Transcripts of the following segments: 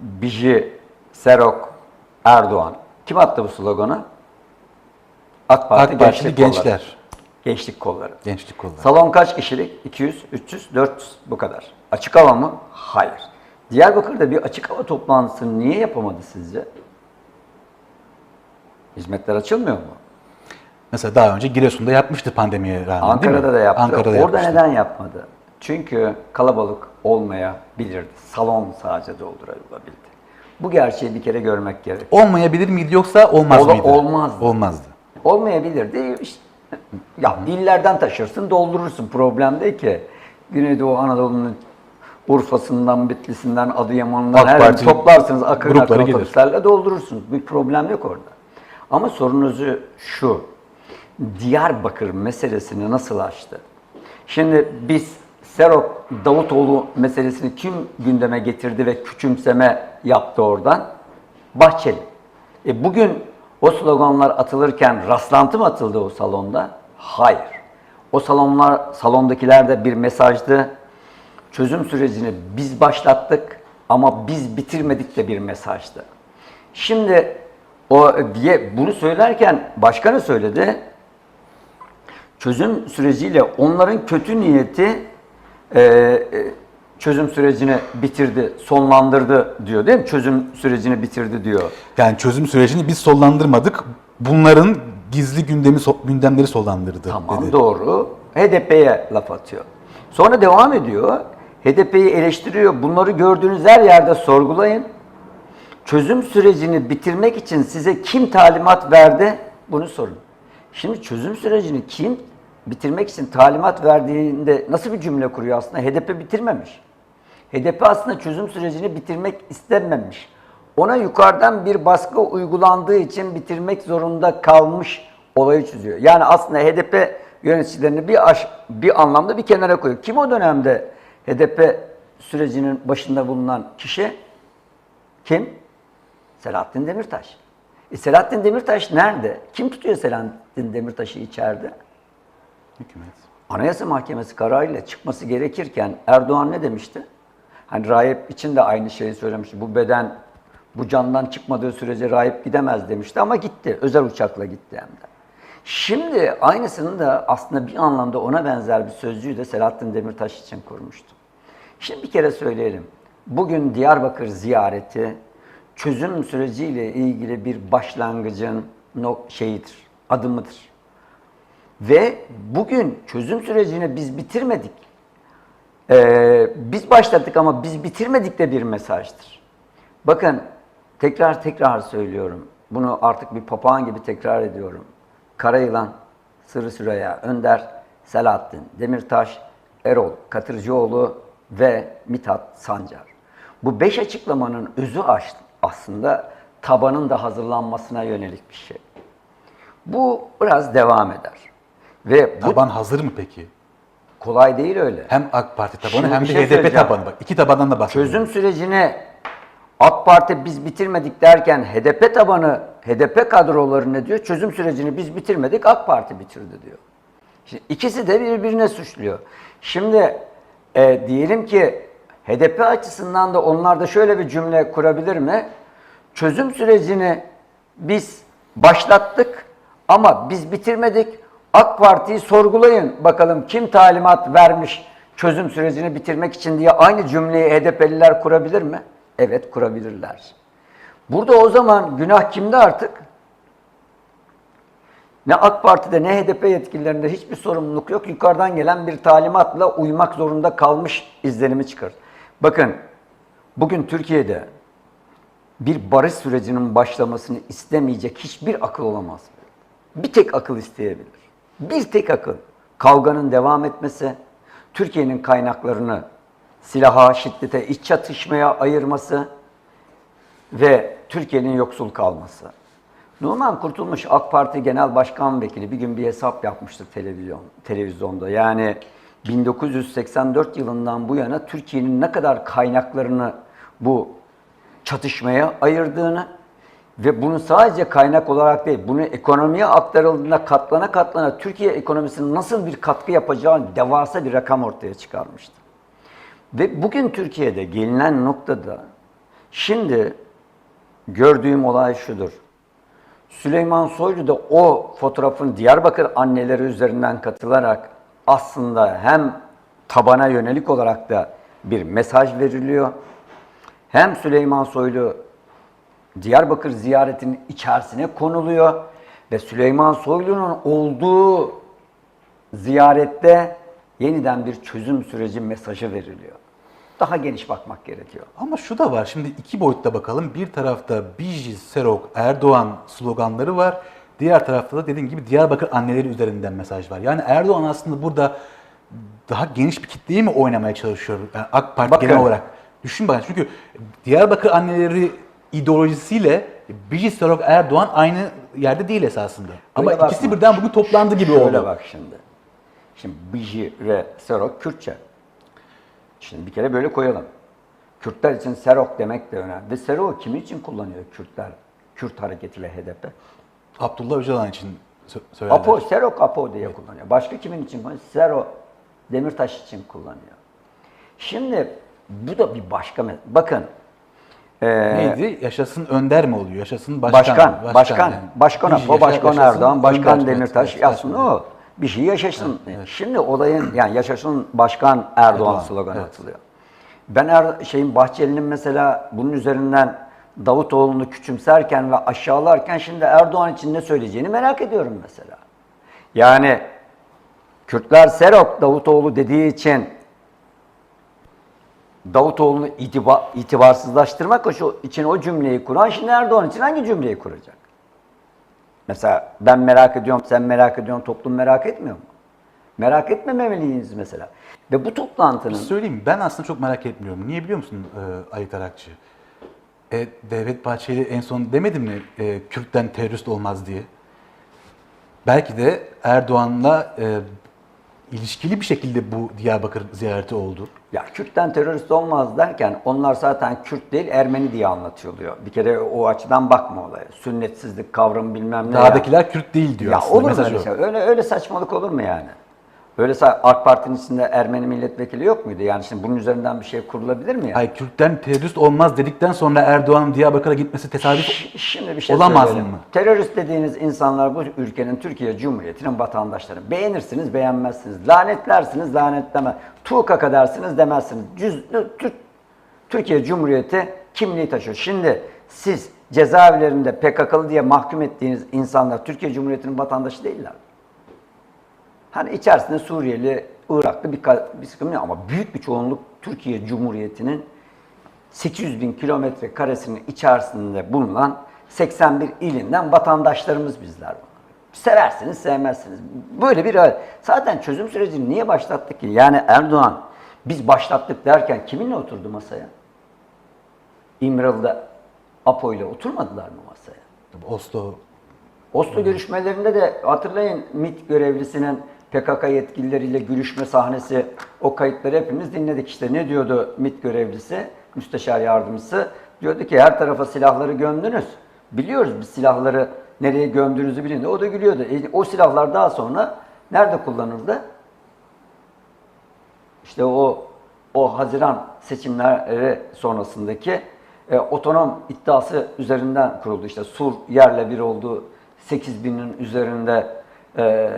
Biji, Serok, Erdoğan. Kim attı bu sloganı? AK Parti, AK Partili Gençlik Kolları. gençler. Gençlik kolları. Gençlik kolları. Salon kaç kişilik? 200, 300, 400 bu kadar. Açık hava mı? Hayır. Diyarbakır'da bir açık hava toplantısını niye yapamadı sizce? Hizmetler açılmıyor mu? Mesela daha önce Giresun'da yapmıştı pandemiye rağmen? Ankara'da da yaptı. Ankara'da Orada yapmıştı. neden yapmadı? Çünkü kalabalık olmayabilirdi. Salon sadece doldurulabildi. Bu gerçeği bir kere görmek gerek. Olmayabilir miydi yoksa olmaz Ola- mıydı? olmazdı. Olmazdı. Olmayabilirdi. İşte, ya illerden taşırsın, doldurursun. Problem değil ki. Güneydoğu Anadolu'nun Urfa'sından, Bitlis'inden, Adıyaman'dan AK her Parti toplarsınız. Akın akın otobüslerle doldurursunuz. Bir problem yok orada. Ama sorunuzu şu. Diyarbakır meselesini nasıl açtı? Şimdi biz Serok Davutoğlu meselesini kim gündeme getirdi ve küçümseme yaptı oradan? Bahçeli. E bugün o sloganlar atılırken rastlantı mı atıldı o salonda? Hayır. O salonlar salondakilerde bir mesajdı. Çözüm sürecini biz başlattık ama biz bitirmedik de bir mesajdı. Şimdi o diye bunu söylerken başkanı söyledi. Çözüm süreciyle onların kötü niyeti e, e, çözüm sürecini bitirdi, sonlandırdı diyor değil mi? Çözüm sürecini bitirdi diyor. Yani çözüm sürecini biz sollandırmadık. Bunların gizli gündemi gündemleri sollandırdı Tamam dedi. doğru. HDP'ye laf atıyor. Sonra devam ediyor. HDP'yi eleştiriyor. Bunları gördüğünüz her yerde sorgulayın. Çözüm sürecini bitirmek için size kim talimat verdi? Bunu sorun. Şimdi çözüm sürecini kim bitirmek için talimat verdiğinde nasıl bir cümle kuruyor aslında? HDP bitirmemiş. HDP aslında çözüm sürecini bitirmek istememiş. Ona yukarıdan bir baskı uygulandığı için bitirmek zorunda kalmış olayı çiziyor. Yani aslında HDP yöneticilerini bir aş, bir anlamda bir kenara koyuyor. Kim o dönemde HDP sürecinin başında bulunan kişi? Kim? Selahattin Demirtaş. E Selahattin Demirtaş nerede? Kim tutuyor Selahattin Demirtaş'ı içeride? Hükümet. Anayasa Mahkemesi kararıyla çıkması gerekirken Erdoğan ne demişti? Hani rahip için de aynı şeyi söylemişti. Bu beden bu candan çıkmadığı sürece rahip gidemez demişti ama gitti. Özel uçakla gitti hem de. Şimdi aynısını da aslında bir anlamda ona benzer bir sözcüğü de Selahattin Demirtaş için kurmuştu. Şimdi bir kere söyleyelim. Bugün Diyarbakır ziyareti çözüm süreciyle ilgili bir başlangıcın no şeyidir, adımıdır. Ve bugün çözüm sürecini biz bitirmedik. Ee, biz başladık ama biz bitirmedik de bir mesajdır. Bakın tekrar tekrar söylüyorum. Bunu artık bir papağan gibi tekrar ediyorum. Karayılan, Sırrı Süreyya Önder, Selahattin Demirtaş, Erol Katırcıoğlu ve Mithat Sancar. Bu beş açıklamanın özü aslında tabanın da hazırlanmasına yönelik bir şey. Bu biraz devam eder. Ve bu Taban hazır mı peki? kolay değil öyle. Hem AK Parti tabanı Şimdi hem bir de şey HDP söyleyeceğim. tabanı. Bak iki tabandan da bahsediyorum. Çözüm sürecini AK Parti biz bitirmedik derken HDP tabanı, HDP kadroları ne diyor? Çözüm sürecini biz bitirmedik, AK Parti bitirdi diyor. Şimdi ikisi de birbirine suçluyor. Şimdi e, diyelim ki HDP açısından da onlar da şöyle bir cümle kurabilir mi? Çözüm sürecini biz başlattık ama biz bitirmedik. AK Parti'yi sorgulayın bakalım kim talimat vermiş çözüm sürecini bitirmek için diye aynı cümleyi HDP'liler kurabilir mi? Evet kurabilirler. Burada o zaman günah kimde artık? Ne AK Parti'de ne HDP yetkililerinde hiçbir sorumluluk yok. Yukarıdan gelen bir talimatla uymak zorunda kalmış izlenimi çıkar. Bakın bugün Türkiye'de bir barış sürecinin başlamasını istemeyecek hiçbir akıl olamaz. Bir tek akıl isteyebilir. Bir tek akıl. Kavganın devam etmesi, Türkiye'nin kaynaklarını silaha, şiddete, iç çatışmaya ayırması ve Türkiye'nin yoksul kalması. Numan Kurtulmuş AK Parti Genel Başkan Vekili bir gün bir hesap yapmıştık televizyon televizyonda. Yani 1984 yılından bu yana Türkiye'nin ne kadar kaynaklarını bu çatışmaya ayırdığını ve bunu sadece kaynak olarak değil, bunu ekonomiye aktarıldığında katlana katlana Türkiye ekonomisinin nasıl bir katkı yapacağı devasa bir rakam ortaya çıkarmıştı. Ve bugün Türkiye'de gelinen noktada Şimdi gördüğüm olay şudur. Süleyman Soylu da o fotoğrafın Diyarbakır anneleri üzerinden katılarak aslında hem tabana yönelik olarak da bir mesaj veriliyor. Hem Süleyman Soylu Diyarbakır ziyaretinin içerisine konuluyor ve Süleyman Soylu'nun olduğu ziyarette yeniden bir çözüm süreci mesajı veriliyor. Daha geniş bakmak gerekiyor. Ama şu da var. Şimdi iki boyutta bakalım. Bir tarafta Biji, Serok, Erdoğan sloganları var. Diğer tarafta da dediğim gibi Diyarbakır anneleri üzerinden mesaj var. Yani Erdoğan aslında burada daha geniş bir kitleyi mi oynamaya çalışıyor? Yani AK Parti Bakın. genel olarak. Düşün bakın. Çünkü Diyarbakır anneleri ideolojisiyle Biji, Serok, Erdoğan aynı yerde değil esasında. Ama Öyle ikisi bakma. birden bugün toplandı gibi Şöyle oldu. bak şimdi. Şimdi Biji ve Serok Kürtçe. Şimdi bir kere böyle koyalım. Kürtler için Serok demek de önemli. Ve Serok kimi için kullanıyor Kürtler? Kürt hareketi ve HDP. Abdullah Öcalan için sö- söylerler. Apo, Serok Apo diye kullanıyor. Başka kimin için kullanıyor? Sero Demirtaş için kullanıyor. Şimdi bu da bir başka Bakın. Eee, Neydi? Yaşasın Önder mi oluyor? Yaşasın Başkan. Başkan, başkan, yani. başkan Apo, yaşa- başkan yaşasın Erdoğan, başkan Önder. Demirtaş Evet, yazsın evet. o. Bir şey yaşasın. Şimdi olayın yani yaşasın başkan Erdoğan, Erdoğan, sloganı evet. atılıyor. Ben er, şeyin Bahçeli'nin mesela bunun üzerinden Davutoğlu'nu küçümserken ve aşağılarken şimdi Erdoğan için ne söyleyeceğini merak ediyorum mesela. Yani Kürtler Serok Davutoğlu dediği için Davutoğlu'nu itiba, itibarsızlaştırmak için o cümleyi kuran şimdi Erdoğan için hangi cümleyi kuracak? Mesela ben merak ediyorum, sen merak ediyorsun, toplum merak etmiyor mu? Merak etmemeliyiz mesela. Ve bu toplantının Söyleyeyim ben aslında çok merak etmiyorum. Niye biliyor musun e, Ali Tarakçı? E, Devlet Bahçeli en son demedi mi e, Kürt'ten terörist olmaz diye? Belki de Erdoğan'la e, ilişkili bir şekilde bu Diyarbakır ziyareti oldu. ya Kürt'ten terörist olmaz derken onlar zaten Kürt değil Ermeni diye anlatılıyor. Bir kere o açıdan bakma olaya. Sünnetsizlik kavramı bilmem ne. Dağdakiler Kürt değil diyor Ya aslında. olur mu öyle şey? Öyle, öyle saçmalık olur mu yani? Öyle sa- AK Parti'nin içinde Ermeni milletvekili yok muydu? Yani şimdi bunun üzerinden bir şey kurulabilir mi yani? Hayır Kürt'ten terörist olmaz dedikten sonra Erdoğan'ın Diyarbakır'a gitmesi tesadüf Ş- Şimdi bir şey Olamaz mı? Terörist dediğiniz insanlar bu ülkenin Türkiye Cumhuriyeti'nin vatandaşları. Beğenirsiniz, beğenmezsiniz. Lanetlersiniz, lanetleme. Tuğkaka dersiniz, demezsiniz. Cüz, Türk, Türkiye Cumhuriyeti kimliği taşıyor. Şimdi siz cezaevlerinde PKK'lı diye mahkum ettiğiniz insanlar Türkiye Cumhuriyeti'nin vatandaşı değiller. Hani içerisinde Suriyeli, Iraklı bir, bir sıkıntı yok ama büyük bir çoğunluk Türkiye Cumhuriyeti'nin 800 bin kilometre karesinin içerisinde bulunan 81 ilinden vatandaşlarımız bizler. Seversiniz, sevmezsiniz. Böyle bir zaten çözüm sürecini niye başlattık ki? Yani Erdoğan biz başlattık derken kiminle oturdu masaya? İmralı'da Apo ile oturmadılar mı masaya? Oslo Oslo görüşmelerinde de hatırlayın MİT görevlisinin PKK yetkilileriyle görüşme sahnesi o kayıtları hepimiz dinledik işte. Ne diyordu MİT görevlisi, müsteşar yardımcısı? Diyordu ki her tarafa silahları gömdünüz. Biliyoruz biz silahları nereye gömdüğünüzü bilin. O da gülüyordu. E, o silahlar daha sonra nerede kullanıldı? İşte o o Haziran seçimleri sonrasındaki e, otonom iddiası üzerinden kuruldu. İşte Sur yerle bir oldu. 8 binin üzerinde e,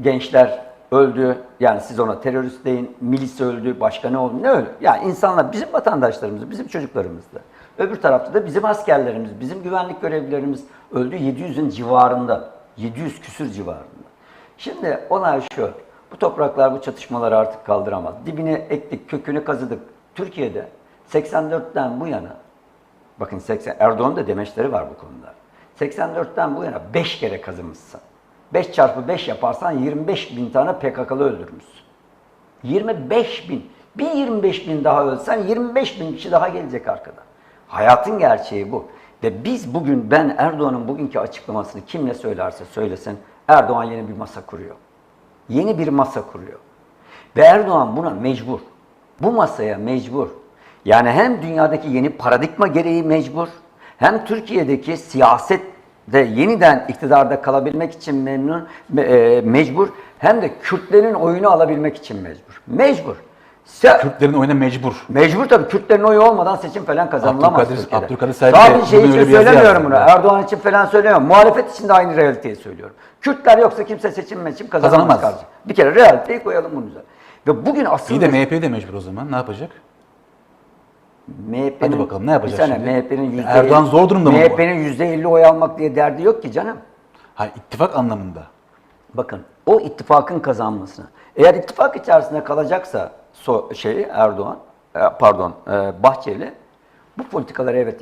gençler öldü. Yani siz ona terörist deyin, milis öldü, başka ne oldu, ne öldü? Yani insanlar bizim vatandaşlarımız, bizim çocuklarımızdı. Öbür tarafta da bizim askerlerimiz, bizim güvenlik görevlilerimiz öldü 700'ün civarında. 700 küsür civarında. Şimdi olay şu. Bu topraklar bu çatışmaları artık kaldıramaz. Dibine ektik, kökünü kazıdık. Türkiye'de 84'ten bu yana bakın 80 Erdoğan'ın da demeçleri var bu konuda. 84'ten bu yana 5 kere kazımışsın. 5 çarpı 5 yaparsan 25 bin tane PKK'lı öldürmüşsün. 25 bin. Bir 25 bin daha ölsen 25 bin kişi daha gelecek arkada. Hayatın gerçeği bu. Ve biz bugün ben Erdoğan'ın bugünkü açıklamasını kim ne söylerse söylesin Erdoğan yeni bir masa kuruyor. Yeni bir masa kuruyor. Ve Erdoğan buna mecbur. Bu masaya mecbur. Yani hem dünyadaki yeni paradigma gereği mecbur, hem Türkiye'deki siyasette yeniden iktidarda kalabilmek için memnun, me- e, mecbur, hem de Kürtlerin oyunu alabilmek için mecbur. Mecbur. Sen, Kürtlerin oyuna mecbur. Mecbur tabii Kürtlerin oyu olmadan seçim falan kazanılamaz Abdülkadir- Türkiye'de. Abdülkadir Selvi Sadece de şey için söylemiyorum bunu. Erdoğan için falan söylemiyorum. Muhalefet için de aynı realiteyi söylüyorum. Kürtler yoksa kimse seçim meçim kazanamaz. Kazanamaz. kardeşim. Bir kere realiteyi koyalım bunun üzerine. Ve bugün asıl İyi de MHP de mecbur o zaman. Ne yapacak? MHP'nin, Hadi bakalım, ne yapacak bir şimdi? MHP'nin yüzde Erdoğan elli- zor durumda mı? MHP'nin yüzde elli oy almak diye derdi yok ki canım. Hayır, ittifak anlamında. Bakın o ittifakın kazanmasına. Eğer ittifak içerisinde kalacaksa so, şey Erdoğan, e, pardon e, Bahçeli bu politikaları evet